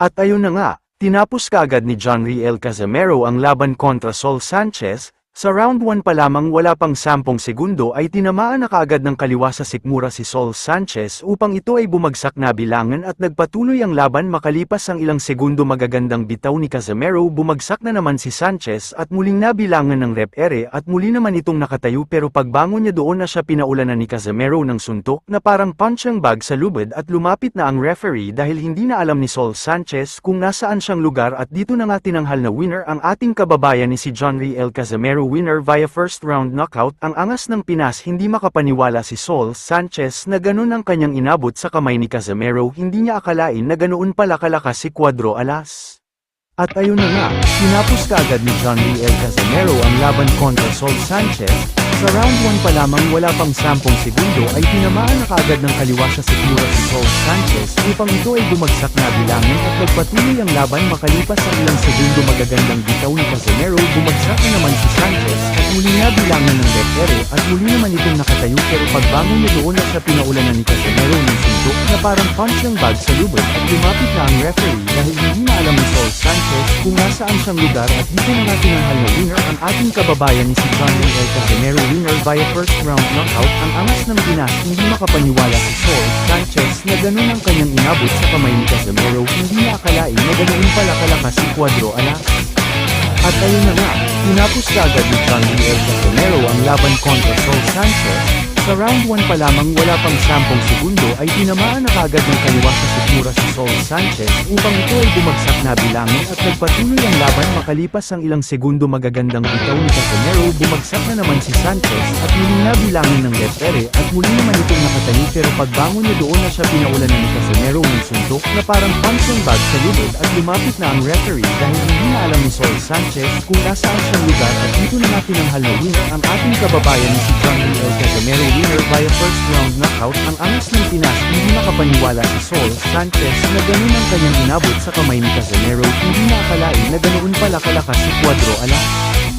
At ayun na nga, tinapos kaagad ni John Riel Casimero ang laban kontra Sol Sanchez, sa round 1 pa lamang wala pang 10 segundo ay tinamaan na kaagad ng kaliwa sa sikmura si Sol Sanchez upang ito ay bumagsak na bilangan at nagpatuloy ang laban makalipas ang ilang segundo magagandang bitaw ni Casimero bumagsak na naman si Sanchez at muling nabilangan ng rep ere at muli naman itong nakatayo pero pagbangon niya doon na siya pinaulanan ni Casimero ng suntok na parang punch bag sa lubid at lumapit na ang referee dahil hindi na alam ni Sol Sanchez kung nasaan siyang lugar at dito na nga tinanghal na winner ang ating kababayan ni si John Riel Casimero winner via first round knockout ang angas ng Pinas hindi makapaniwala si Sol Sanchez na ganun ang kanyang inabot sa kamay ni Casimero hindi niya akalain na ganoon pala kalakas si Cuadro Alas. At ayun na nga, tinapos kaagad ni John Riel Casimero ang laban kontra Sol Sanchez, sa round 1 pa lamang wala pang 10 segundo ay tinamaan na kaagad ng kaliwa sa sikmura si Sol Sanchez upang ito ay bumagsak na bilangan at nagpatuloy ang laban makalipas ang ilang segundo magagandang bitaw ni Casimero bumagsak na naman si Sanchez at muli na bilangan ng referee at muli naman itong nakatayo pero pagbangon niya doon na siya pinaulanan ni Casimero ng suntok na parang punch ng bag sa lubid at lumapit na ang referee dahil hindi na alam ni Sol Sanchez kung nasaan siyang lugar at dito na natin ang winner ang ating kababayan ni si John Riel Casimero winner via first round knockout ang angas ng Pinas hindi makapaniwala si Sol Sanchez na ganun ang kanyang inabot sa kamay ni Casimero hindi niya akalain na ganoon pala kalakas si Cuadro Alas. At ayun na nga, tinapos kaagad ni John Riel Casimero ang laban kontra Sol Sanchez, sa round 1 pa lamang wala pang 10 segundo ay tinamaan na kaagad ng kaliwa sa sikmura si Sol Sanchez upang ito ay bumagsak na bilangan at nagpatuloy ang laban makalipas ang ilang segundo magagandang bitaw ni Casimero bumagsak na naman si Sanchez at muling nabilangan ng referee at muli naman itong nakatayo pero pagbangon niya doon na siya pinaulan ni Casimero ng suntok na parang punch ng bag sa lubid at lumapit na ang referee dahil hindi na alam ni Sanchez kung nasaan siyang lugar at dito na natin ang hal na winner ang ating kababayan si John Riel Casimero winner via first round knockout ang angas ng Pinas hindi makapaniwala si Sol Sanchez na ganun ang kanyang inabot sa kamay ni Casimero hindi na akalain na ganoon pala kalakas si Cuadro Alas.